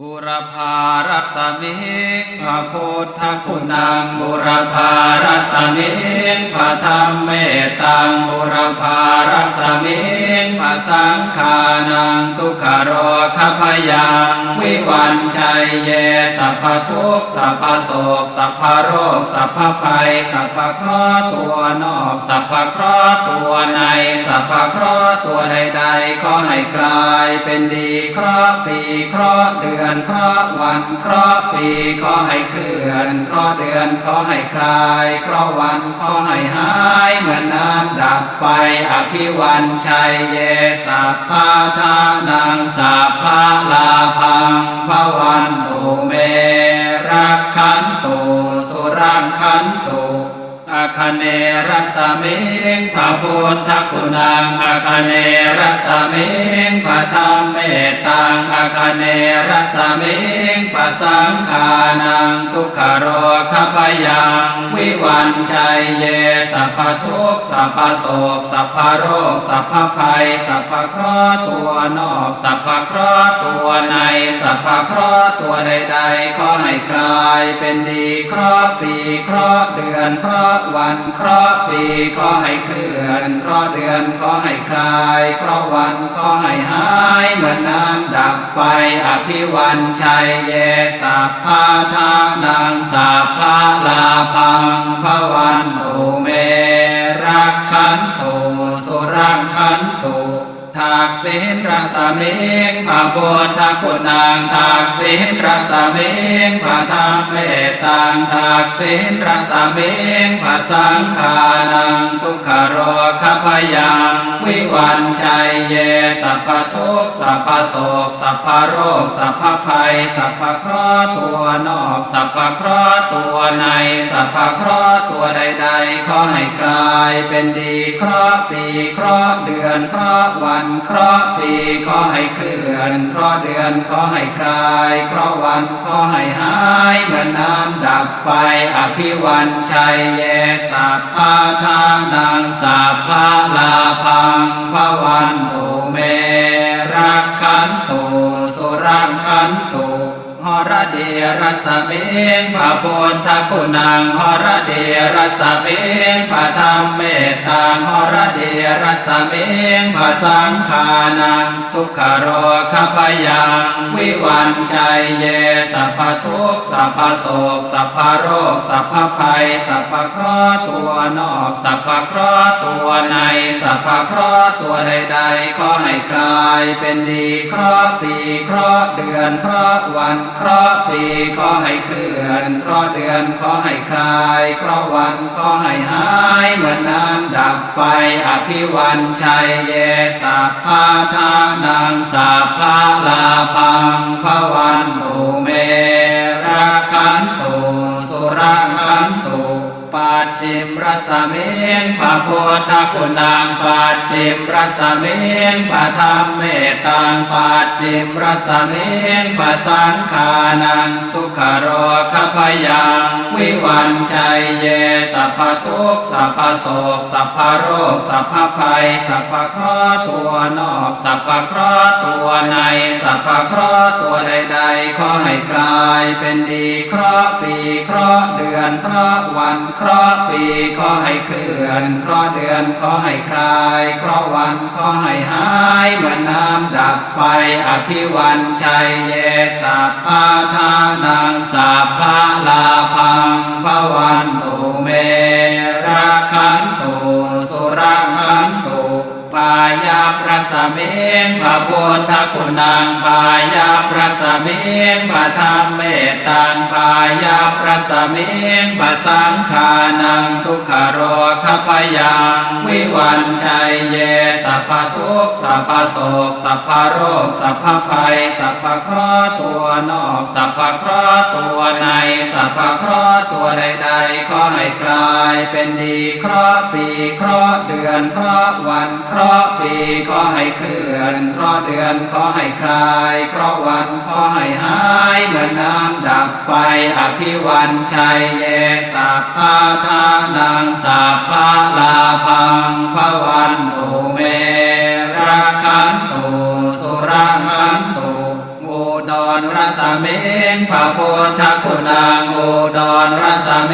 บูรพา สมิงพระพุทธคุณังบุรพารัสมิงพระธรรมเมตังบุรพารัสมิงพระสังฆานังทุกขโรคพยัง วิวันชัยเยสัพพทุกสัพพโศกสัพพโรคสัพพภัยสัพพเคราะห์ตัวนอกสัพพเคราะห์ตัวในสัพพเคราะห์ตัวใดๆก็ให้กลายเป็นดีเคราะห์ปีเคราะห์เดือนเคราะห์วันคราะปีขอให้เคลื่อนเคราะเดือนขอให้คลายเคราะวันขอให้หายเหมือนน้ำดับไฟอภิวันชัยเยสัพพาทานังสัพพาลาพังพวันตุเม คเนรัสมิงพระพุทธคุณังอาคเนรัสมิงพระธรรมเมตตังอาคเนรัสมิงพระสังฆานังทุกขโรคพยังวิวันชัยเยสัพพทุกสัพพโศกสัพพโรคสัพพภัยสัพพเคราะห์ตัวนอกสัพพเคราะห์ตัวในสัพพเคราะห์ตัวใดๆขอให้กลายเป็นดีเคราะห์ปีเคราะห์เดือนเคราะห์วันเคราะห์ปีขอให้เคลื่อนเคราะห์เดือนขอให้คลายเคราะห์วันขอให้หายเหมือนน้ำดับไฟอภิวันชัยเยสัพพาทานังสัพ นรสมิงพระพุทธคุณังทากสินรสมิงพระธรรมเมตตังทากสินรสมิงพระสังฆานังทุกขโรคพยังวิวันชัยเยสัพพทุกสัพพโศกสัพพโรคสัพพภัยสัพพเคราะห์ตัวนอกสัพพเคราะห์ตัวในสัพพเคราะห์ตัวใดๆขอให้กลายเป็นดีเคราะห์ปีเคราะห์เดือนเคราะห์วันเคราะห์ปีขอให้เคลื่อน เพราะเดือนขอให้คลาย เพราะวันขอให้หาย เหมือนน้ำดับไฟ อภิวันชัยเยสัพพาทานังสัพพาลาพังพระวันตุ เดีรสเมงพระพุทธคุณังหรเดีรสเมงพระธรรมเมตตังหรเดีรสเมงพระสังฆานังทุกขโรคพยังวิวันชัยเยสัพพทุกสัพพโศกสัพพโรคสัพพภัยสัพพเคราะห์ตัวนอกสัพพเคราะห์ตัวในสัพพเคราะห์ตัวใดๆขอให้กลายเป็นดีเคราะห์ปีเคราะห์เดือนเคราะห์วันเคราะห์ปีขอให้เคลื่อนเพราะเดือนขอให้คลายเพราะวันขอให้หายเหมือนน้ำดับไฟอภิวันชัยเยสัพพาทานังสัพพาลาพังพวันตุเม จิมรสเมงพระพุทธคุณังปัจจิมระสเมงพระธรรมเมตตังปัจจิมระสเมงพระสังฆานังทุกขโรคพยังวิวันชัยเยสัพพทุกสัพพโศกสัพพโรคสัพพภัยสัพพเคราะห์ตัวนอกสัพพเคราะห์ตัวในสัพพเคราะห์ตัวใดๆขอให้กลายเป็นดีเคราะห์ปีเคราะห์เดือนเคราะห์วันเคราะห์ปีขอให้เคลื่อนเคราะเดือนขอให้คลายเคราะวันขอให้หายเหมือนน้ำดับไฟอภิวันชัยเยสัพพาทานังสัพพาลาพังพวันตุเมายาประสเมงพระพุทธคุณังปายาประสเมงพระธรรมเมตตังปายาประสเมงพระสังฆานังทุกขโรคพยังวิวันชัยเยสัพพทุกสัพพโศกสัพพโรคสัพพภัยสัพพเคราะห์ตัวนอกสัพพเคราะห์ตัวในสัพพเคราะห์ตัวใดๆขอให้กลายเป็นดีเคราะห์ปีเคราะห์เดือนเคราะห์วันเคราะห์ปีขอให้เคลื่อน เพราะเดือนขอให้คลาย เพราะวันขอให้หาย เหมือนน้ำดับไฟ อภิวันชัยเยสัพพาทานังสัพพาลาพังพวันตุเมรักขันตุสุรังขันตุอุดร สเมงพระพุทธคุณังอุดรรสเม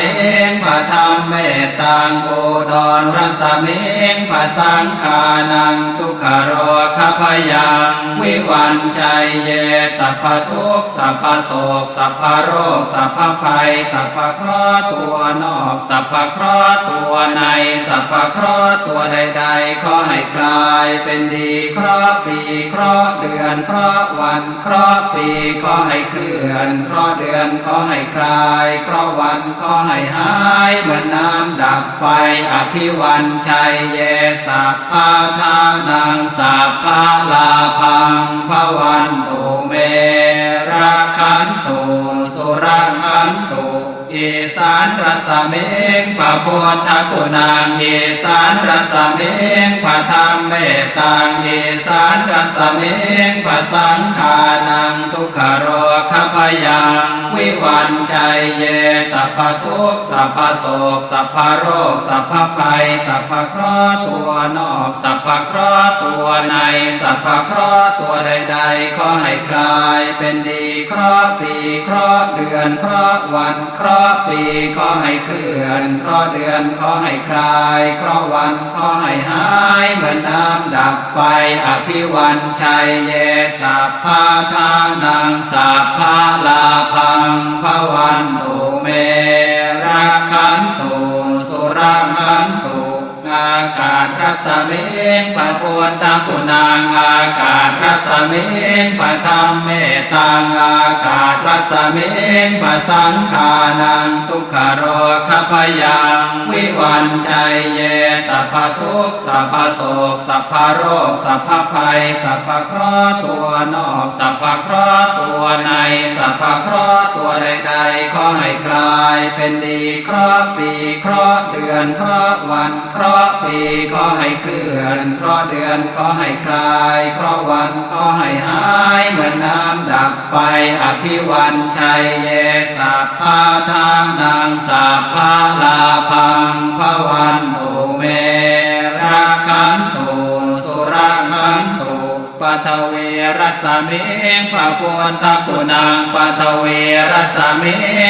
งพระธรรมเมตตังอุดรรสเมงพระสังฆานังทุกขโรคพยังวิวันชัยเยสัพพทุกสัพพโศกสัพพโรคสัพพภัยสัพพเคราะห์ตัวนอกสัพพเคราะห์ตัวในสัพพเคราะห์ตัวใดๆขอให้กลายเป็นดีเคราะห์ปีเคราะห์เดือนเคราะห์วันเคราะห์ปีขอใให้เคลื่อนเคราะเดือนขอให้คลายเคราะวันขอให้หายเหมือนน้ำดับไฟอภิวันชัยเยสัพพาทานังสัพพาลาพังพวันตุเมรักขันตุสุรักขันต อีสานรัสเมงพระพุทธคุณังอีสานรัสเมงพระธรรมเมตตังอีสานรัสเมงพระสังฆานังทุกขโรคพยังวิวันชัยเยสัพพทุกสัพพโศกสัพพโรคสัพพภัยสัพพเคราะห์ตัวนอกสัพพเคราะห์ตัวในสัพพเคราะห์ตัวใดๆขอให้กลายเป็นดี คราะห์ปีเคราะห์เดือนเคราะห์วันเคราะห์ปีขอให้เคลื่อนเคราะห์เดือนขอให้คลายเคราะห์วันขอให้หายเหมือนน้ำดับไฟอภิวันชัยเยสัพพาทานังสัพพาลาพังพวันตุเมากาศรัศเมงพระพุทธคุณังอากาศรัศเมงพระธรรมเมตตังอากาศรัศเมงพระสังฆานังทุกขโรคพยังวิวันชัยเยสัพพทุกสัพพโศกสัพพโรคสัพพภัยสัพพเคราะห์ตัวนอกสัพพเคราะห์ตัวในสัพพเคราะ ขอให้กลายเป็นดี เคราะปีเคราะเดือน เคราะวันเคราะปีขอให้เคลื่อนเคราะเดือนขอให้คลายเคราะวันขอให้หายเหมือนน้ำดับไฟอภิวันชัยเยสัพพาทานังสัพพาลาพังพวันตุเมรักขันตุสุรักขันตุปัทเว รสเมงพระพุทธคุณังปัทเวรสเม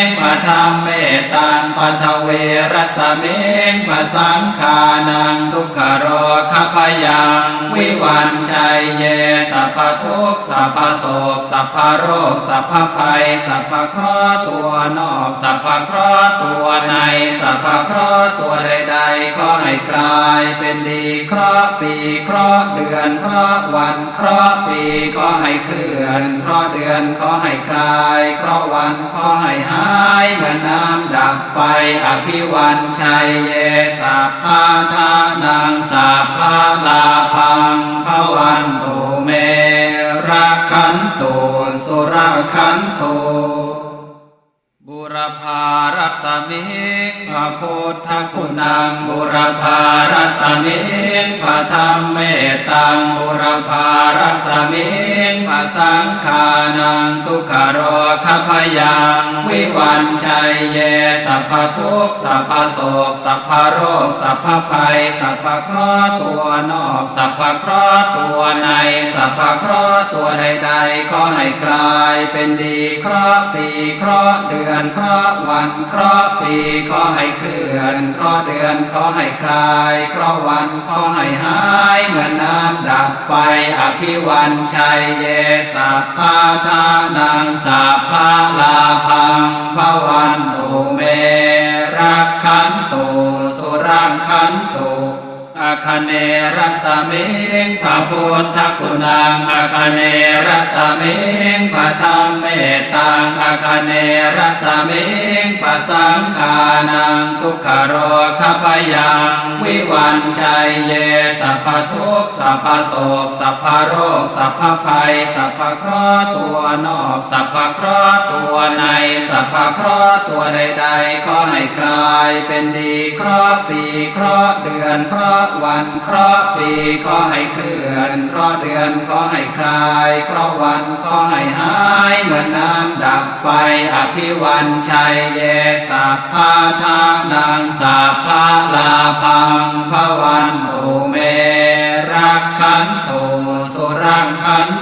งพระธรรมเมตังปัทเวรสเมงพระสังฆานังทุกขโรคพยังวิวันชัยเยสัพพทุกสัพพโศกสัพพโรคสัพพภัยสัพพเคราะห์ตัวนอกสัพพเคราะห์ตัวในสัพพเคราะห์ตัวใดๆขอให้กลายเป็นดีเคราะห์ปีเคราะห์เดือนเคราะห์วันเคราะห์ปีขอให้เคลื่อนเคราะเดือนขอให้คลายเคราะวันขอให้หายเหมือนน้ำดับไฟอภิวันชัยเยสัพพาทานังสัพพาลาพังพวันตุเมรักขันตุสุรขันตุ บุรารัสมิงพระพุทธคุณังบุรพารัสมิงพระธรรมเมตตังบุรพารัสมิงพระสังฆานังทุกขโรคพยังวิวันชัยเยสัพพทุกสัพพโศกสัพพโรคสัพพภัยสัพพเคราะห์ตัวนอกสัพพเคราะห์ตัวในสัพพเคราะห์ตัวใดๆขอให้กลายเป็นดีเคราะห์ปีเคราะห์เดือนเคราะวันเคราะห์ปีขอให้เคลื่อนเคราะห์เดือนขอให้คลายเคราะห์วันขอให้หายเหมือนน้ำดับไฟอภิวันชัยเยสัพพาทานังสัพพาลาพังพวันตุเมรัก คเนรัสเมงพระพุทธคุณังอาคเนรัสเมงพระธรรมเมตตังอาคเนรัสเมงพระสังฆานังทุกขโรคพยัง วิวันชัยเยสัพพทุกสัพพโศกสัพพโรคสัพพภัยสัพพเคราะห์ตัวนอกสัพพเคราะห์ตัวในสัพพเคราะห์ตัวใดๆขอให้กลายเป็นดีเคราะห์ปีเคราะห์เดือนเคราะห์วันเคราะห์ปีขอให้เคลื่อนเคราะห์เดือนขอให้คลายเคราะห์วันขอให้หายเหมือนน้ำดับไฟอภิวันชัยเยสัพพาทานังสัพพาลาพังพวันตุเมรักขันตุสุรังขันต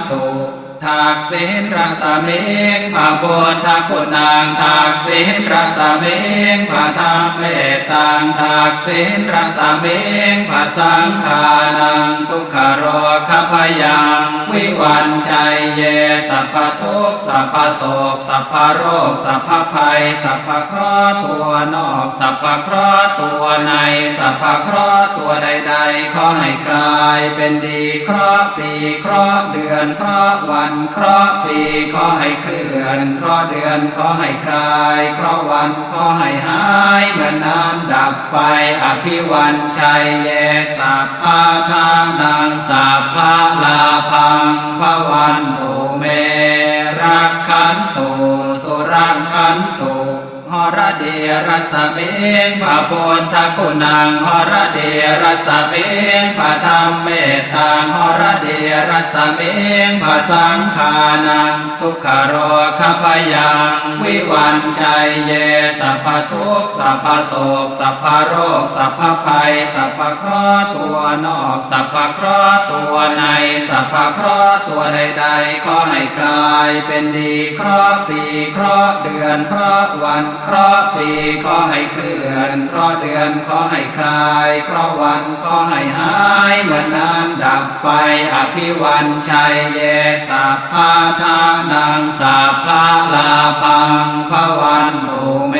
ากศีลรักษาเมงผาบุนทักคุณางทากศีลรักษาเมงผาธรรมเมตตังทากศีลรักษาเมงผาสังขานังทุกขโรคพยังวิวันใจ เย สัพพทุกสัพพโศก สัพพโรค สัพพภัย สัพพเคราะห์ตัวนอก สัพพเคราะห์ตัวใน สัพพเคราะห์ตัวใดๆขอให้กลายเป็นดีเคราะห์ปีเคราะห์เดือนเคราะห์วันเคราะห์ปีขอให้เคลื่อนเคราะห์เดือนขอให้คลายเคราะห์วันขอให้หายเหมือนน้ำดับไฟอภิวันชัยเยสัพพาทานังสัพพะลาพังพระวันตุ หรเดียรสเมงพระพุทธคุณังหรเดียรสเมงพระธรรมเมตตังหระ รสเมงพระสังฆานังทุกขโรคพยังวิวันชัยเยสัพพทุกสัพพโศกสัพพโรคสัพพภัยสัพพเคราะห์ตัวนอกสัพพเคราะห์ตัวในสัพพเคราะห์ตัวใดๆขอให้กลายเป็นดีเคราะห์ปีเคราะห์เดือนเคราะห์วันเคราะห์ปีขอให้เคลื่อนเคราะห์เดือนขอให้คลายเคราะห์วันขอให้หายเหมือนน้ำดับไฟอภิวันชัยเยสัพพาทานังสัพพาลาพังพระวันตุเม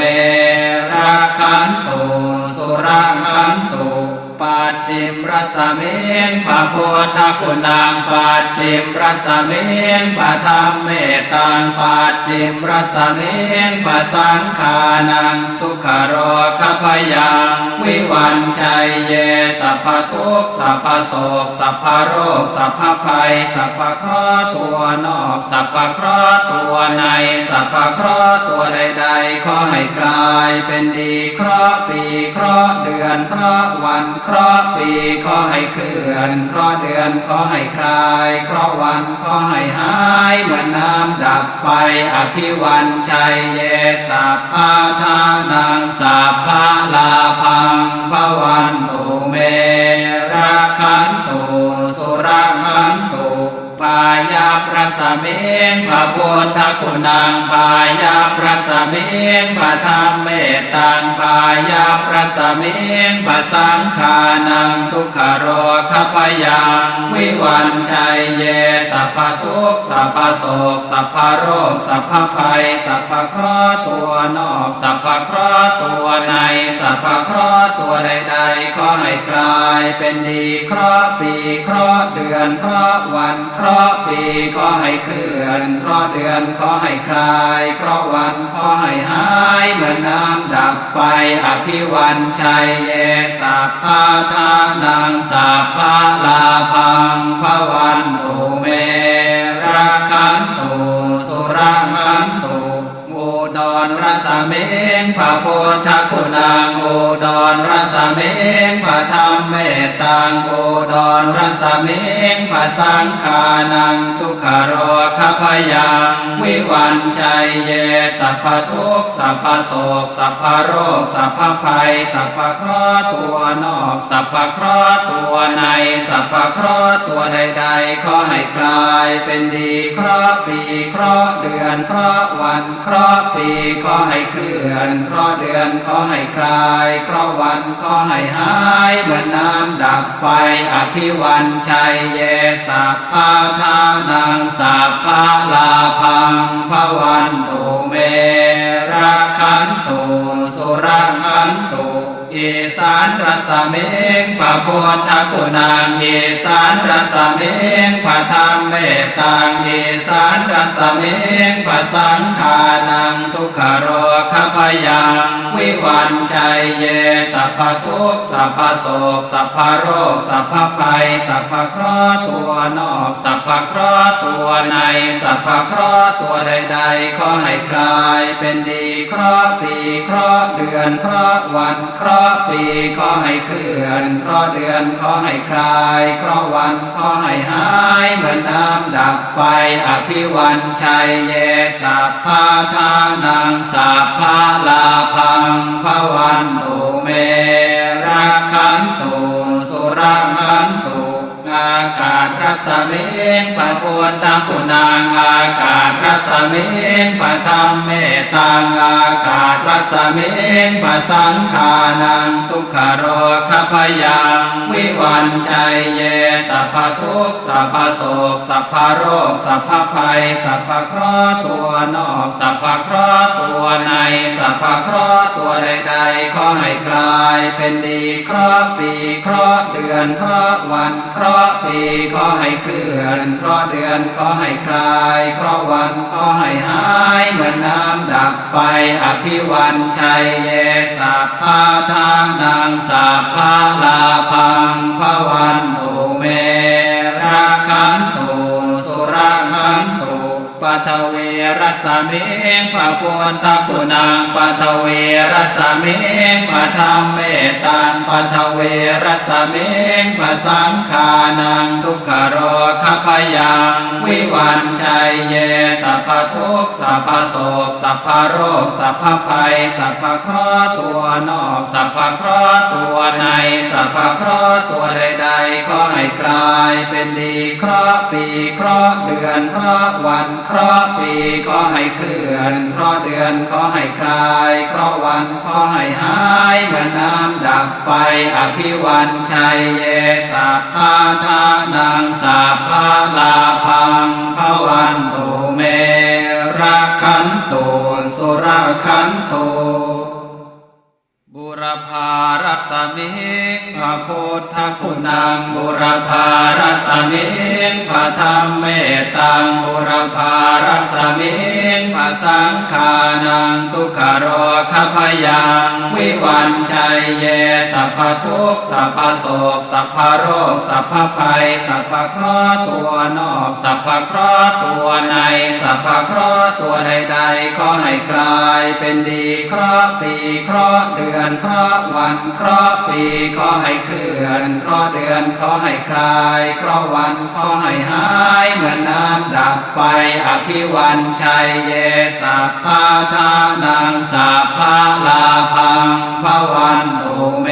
สเมงพระพุทธคุณังปัจจิมรสเมงพระธรรมเมตตังปัจจิมรสเมงพระสังฆานังทุกขโรคพยังวิวันชัยเยสัพพทุกสัพพโศกสัพพโรคสัพพภัยสัพพเคราะห์ตัวนอกสัพพเคราะห์ตัวในสัพพเคราะห์ตัวใดๆขอให้กลายเป็นดีเคราะห์ปีเคราะห์เดือนเคราะห์วันเคราะห์ปีขอให้เคลื่อนเคราะเดือนขอให้คลายเคราะวันขอให้หายเหมือนน้ำดับไฟอภิวันชัยเยสัพพาทานังสัพพาลาพังพวันตุ สเมงพระพุทธคุณังปายาประสเมงพระธรรมเมตตังปายาประสเมงพระสังฆานังทุกขโรคพยังวิวันชัยเยสัพพทุกสัพพโศกสัพพโรคสัพพภัยสัพพเคราะห์ตัวนอกสัพพเคราะห์ตัวในสัพพเคราะห์ตัวใดๆขอให้กลายเป็นดีเคราะห์ปีเคราะห์เดือนเคราะห์วันเคราะห์ปีขอให้เคลื่อนเพราะเดือนขอให้คลายเพราะวันขอให้หายเหมือนน้ำดับไฟอภิวันชัยเยสัพพาทานังสัพพาลาพังพวันโอเม รรสเมงพระพุทธคุณังอุดรรสเมงพระธรรมเมตตังอุดรรสเมงพระสังฆานังทุกขโรคพยัง วิวันชัยเยสัพพทุกสัพพโศกสัพพโรคสัพพภัยสัพพเคราะห์ตัวนอกสัพพเคราะห์ตัวในสัพพเคราะห์ตัวใดๆขอให้กลายเป็นดีเคราะห์ปีเคราะห์เดือนเคราะห์วันเคราะห์ปีขอให้เคลื่อน เคราะเดือนขอให้คลาย เคราะวันขอให้หาย เหมือนน้ำดับไฟ อภิวันชัยเยสัพพาทานังสัพพาลาพังพระวันตุเม สานรสเมงพระพุทธคุณังอีสานรสเมงพระธรรมเมตตังอีสานรสเมงพระสังฆานังทุกขโรคพยังวิวันชัยเยสัพพทุกสัพพโศกสัพพโรคสัพพภัยสัพพเคราะห์ตัวนอกสัพพเคราะห์ตัวในสัพพเคราะห์ตัวใดๆขอให้กลายเป็นดีเคราะห์ปีเคราะห์เดือนเคราะห์วันเคราะห์ปีขอให้เคลื่อนเคราะเดือนขอให้คลายเคราะวันขอให้หายเหมือนน้ำดับไฟอภิวันชัยเยสัพพาทานังสัพพะลาพังพวันตุเมรักขันตุสุรังขันตุอากาศรัสเมง พุทธคุณนังอากาศรัศมิงปะธรรมเมตังอากาศรัศมิงปะสังขานังทุกขโรคพยังวิวันชัยเยสัพพทุกสัพพโศกสัพพโรคสัพพภัยสัพพเคราะห์ตัวนอกสัพพเคราะห์ตัวในสัพพเคราะห์ตัวใดๆขอให้กลายเป็นดีเคราะห์ปีเคราะห์เดือนเคราะห์วันเคราะห์ปีขอให้เคลื่อนเคราะเดือนขอให้คลาย เคราะวันขอให้หาย เหมือนน้ำดับไฟอภิวันชัยเยสัพพาทานา รสมิงพระพุทธคุณังปัทเวรสมิงพระธรรมเมตังปัทเวรสมิงพระสังฆานังทุกขโรคพยัง วิวันชัยเยสัพพทุกสัพพโศกสัพพโรคสัพพภัยสัพพเคราะห์ตัวนอกสัพพเคราะห์ตัวในสัพพเคราะห์ตัวใดๆขอให้กลายเป็นดีเคราะห์ปีเคราะห์เดือนเคราะห์วันเคราะห์ปีขอให้เคลื่อนเคราะเดือนขอให้คลายเคราะวันขอให้หายเหมือนน้ำดับไฟอภิวันชัยเยสัพพาทานังสัพพาลาพังพระวันตุเมรักขันตุสุรักขันตุบุรพารัศมิงพระพุทธคุณังบุรพารัสมิงพระธรรมเมตังบุรพารัสมิง สังฆานังทุกขโรคพยัง วิวันชัยเยสัพพทุกสัพพโศกสัพพโรคสัพพภัย สัพพเคราะห์ตัวนอก สัพพเคราะห์ตัวใน สัพพเคราะห์ตัวใดๆขอให้กลายเป็นดีเคราะห์ปีเคราะห์เดือนเคราะห์วันเคราะห์ปีขอให้เคลื่อนเคราะห์เดือนขอให้คลายเคราะห์วันขอให้หายเหมือนน้ำดับไฟอภิวันชัยเยสัพพาทานังสัพพาลาภังพวันตุเม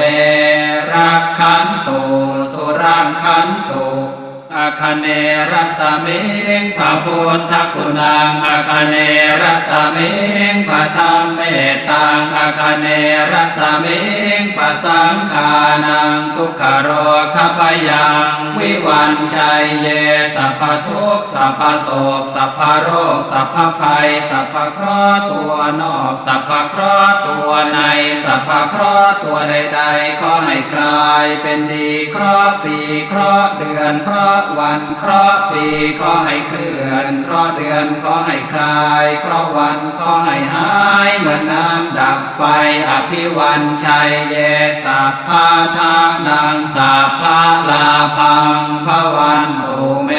คเนรัสมิงพระพุทธคุณังอาคเนรัสมิงพระธรรมเมตังอาคเนรัสมิงพระสังฆานังทุกขโรคพยังวิวันชัยเยสัพพทุกสัพพโศกสัพพโรคสัพพภัยสัพพเคราะห์ตัวนอกสัพพเคราะห์ตัวในสัพพเคราะห์ตัวใดๆขอให้กลายเป็นดีเคราะห์ปีเคราะห์เดือนเคราะห์วันเคราะห์ปีขอให้เคลื่อนเคราะห์เดือนขอให้คลายเคราะห์วันขอให้หายเหมือนน้ำดับไฟอภิวันชัยเยสัพพาทานังสัพพาลาพังพวันตุเม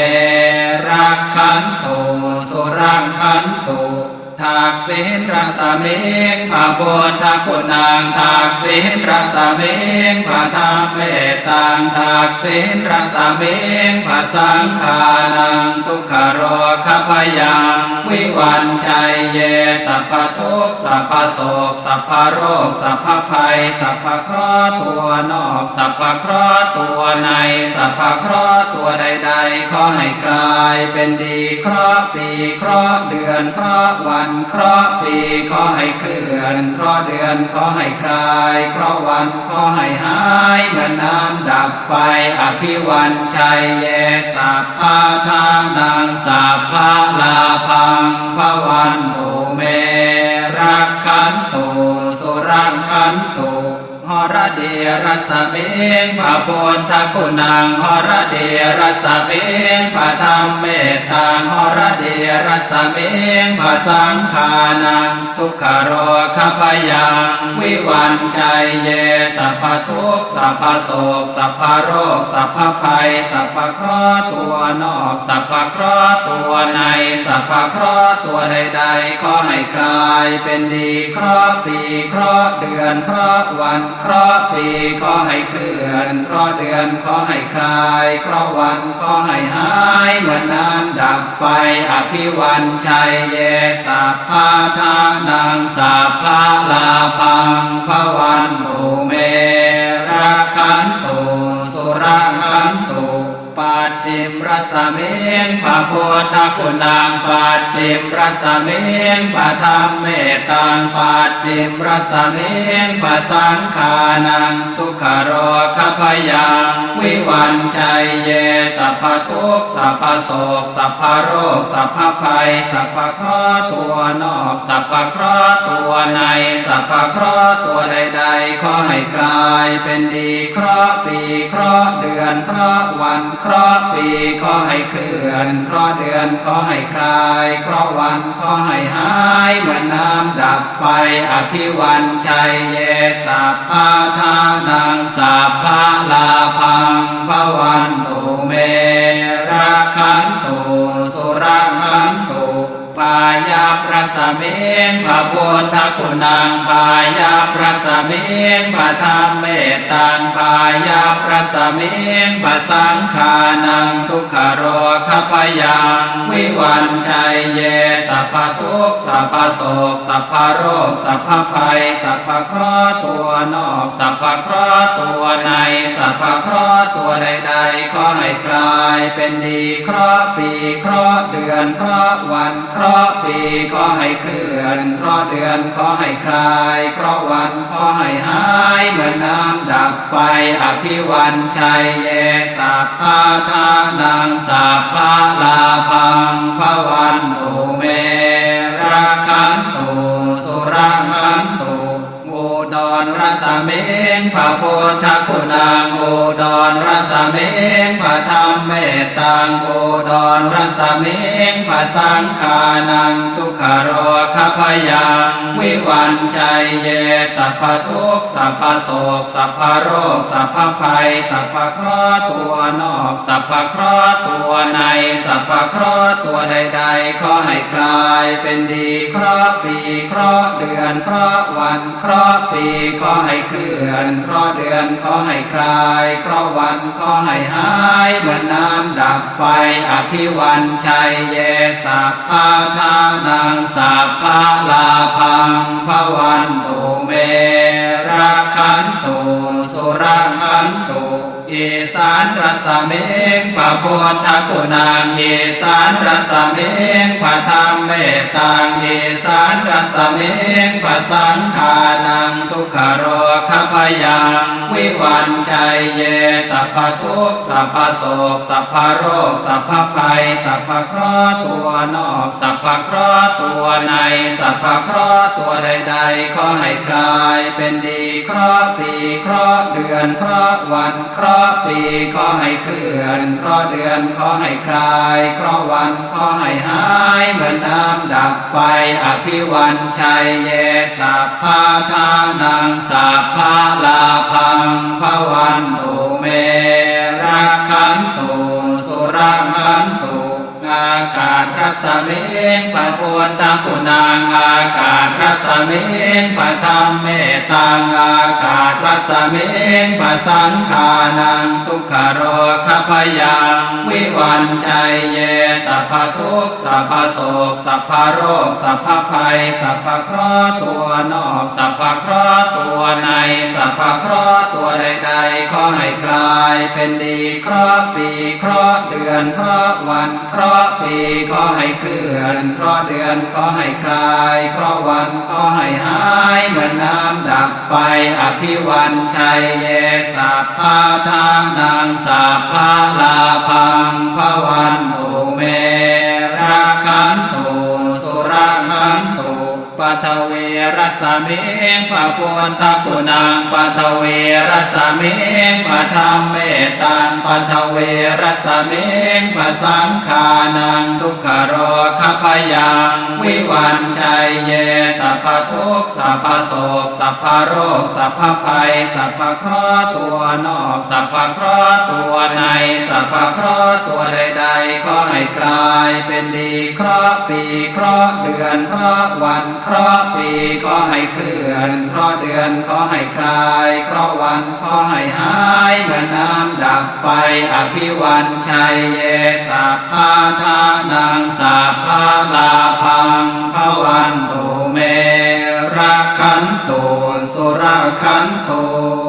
ทักษิณรสมิงพระพุทธคุณังทักษิณรสมิงพระธรรมเมตตังทักษิณรสมิงพระสังฆานังทุกขโรคพยังวิวันชัยเยสัพพทุกสัพพโศกสัพพโรคสัพพภัยสัพพเคราะห์ตัวนอกสัพพเคราะห์ตัวในสัพพเคราะห์ตัวใดๆขอให้กลายเป็นดีเคราะห์ปีเคราะห์เดือนเคราะห์วันเคราะราะปีขอให้เคลื่อน เพราะเดือนขอให้คลาย เพราะวันขอให้หายเหมือนน้ำดับไฟอภิวันชัยเยสัพพาทานังสัพพาลาพังพวันตุเมรักขันโตสุรังขันโต หรเดียรสเมงพระพุทธคุณังหรเดียรสเมงพระธรรมเมตตังหรเดียรสเมงพระสังฆานังทุกขโรคพยังวิวันชัยเยสัพพทุกสัพพโศกสัพพโรคสัพพภัยสัพพเคราะห์ตัวนอกสัพพเคราะห์ตัวในสัพพเคราะห์ตัวใดๆขอให้กลายเป็นดีเคราะห์ปีเคราะห์เดือนเคราะห์วันเคราะห์ปีขอให้เคลื่อนเคราะเดือนขอให้คลายเคราะวันขอให้หาย เหมือนน้ำดับไฟ อภิวันชัยเยสัพพาทานังสัพพาลาพังพวันตุเมรักขันตุสุรังขันตุปัจจิม รสเมงพระพุทธคุณังปัจฉิมรสมิงปะธรรมเมตังปัจฉิมรสมิงปะสังขานังทุกขโรคพยังวิวันชัยเยสัพพทุกสัพพโศกสัพพโรคสัพพภัยสัพพเคราะห์ตัวนอกสัพพเคราะห์ตัวในสัพพเคราะห์ตัวใดๆขอให้กลายเป็นดีเคราะห์ปีเคราะห์เดือนเคราะห์วันเคราะห์ปีขอให้เคลื่อนเคราะเดือนขอให้คลายเคราะวันขอให้หายเหมือนน้ำดับไฟอภิวันชัยเยสัพพาทานังสัพพาลาพังพวันตุเมรักขันตุสุรักขันตุปายาป สเมงพระพุทธคุณังปายาประสเมงพระธรรมเมตตังปายาประสเมงพระสังขานังทุกขโรคพยังวิวันชัยเยสัพพทุกสัพพโศกสัพพโรคสัพพภัยสัพพเคราะห์ตัวนอกสัพพเคราะห์ตัวในสัพพเคราะห์ตัวใดๆขอให้กลายเป็นดีเคราะห์ปีเคราะห์เดือนเคราะห์วันเคราะห์ปีขอใให้เคลื่อนเพราะเดือนขอให้คลายเพราะวันขอให้หายเหมือนน้ำดับไฟอภิวันชัยเยสัพพาทานังสัพพะลาพังพวันโอเม เมงพระพุทธคุณังอุดรรสเมงพระธรรมเมตตังอุดรรสเมงพระสังขานังทุกขโรคพยังวิวันชัยเยสัพพทุกสัพพโศกสัพพโรคสัพพภัยสัพพเคราะห์ตัวนอกสัพพเคราะห์ตัวในสัพพเคราะห์ตัวใดๆขอให้กลายเป็นดีเคราะห์ปีเคราะห์เดือนเคราะห์วันเคราะห์ปีขอให้เคลื่อนเพราะเดือนขอให้คลายเพราะวันขอให้หายเหมือนน้ำดับไฟอภิวันชัยเยสัพพาทานังสัพพาลาพังพวันตุเมรักขันตุสุรักขันต อีสานรัสเมงพระพุทธคุณังอีสานรัสเมงพระธรรมเมตตังอีสานรัสเมงพระสังขานังทุกขโรคพยังวิวันชัยเยสัพพทุกสัพพโศกสัพพโรคสัพพภัยสัพพเคราะห์ตัวนอกสัพพเคราะห์ตัวในสัพพเคราะห์ตัวใดๆขอให้กลายเป็นดีเคราะห์ปีเคราะห์เดือนเคราะห์วันเคราะห์ปีขอให้เคลื่อนเคราะเดือนขอให้คลายเคราะวันขอให้หายเหมือนน้ำดับไฟอภิวันชัยเยสัพพาทานังสัพพาลาพังพวันตุเมากาศรัสเมงปะพุทธคุณังอากาศรัสเมงปะธรรมเมตตังอากาศรัสเมงปะสังขานังทุกขโรคพยังวิวันชัยเยสัพพทุกสัพพโศกสัพพโรคสัพพภัยสัพพเคราะห์ตัวนอกสัพพเคราะห์ตัวในสัพพเคราะห์ตัวใดๆขอให้กลายเป็นดีเคราะห์ปีเคราะห์เดือนเคราะห์วันเคราะห์ปีขอให้เคลื่อนเคราะเดือนขอให้คลายเคราะวันขอให้หายเหมือนน้ำดับไฟอภิวันชัยเยสัพพาทานังสัพพาลาพังพวันโอเม ปัทเวรสเมงพระพุทธคุณังปัทเวรสเมงพระธรรมเมตตังปัทเวรสเมงพระสังขานังทุกขโรคพยังวิวันชัยเยสัพพทุกสัพพโศกสัพพโรคสัพพภัยสัพพคราะห์ตัวนอกสัพพคราะห์ตัวในสัพพคราะห์ตัวใดๆขอให้กลายเป็นดีคราะห์ปีคราะห์เดือนคราะห์วันครราะปีขอให้เคลื่อนเพราะเดือนขอให้คลายเพราะวันขอให้หายเหมือนน้ำดับไฟอภิวันชัยเยสัพพาทานังสัพพาลาพังพระวันตุเมรักขันตุสุรขันตุ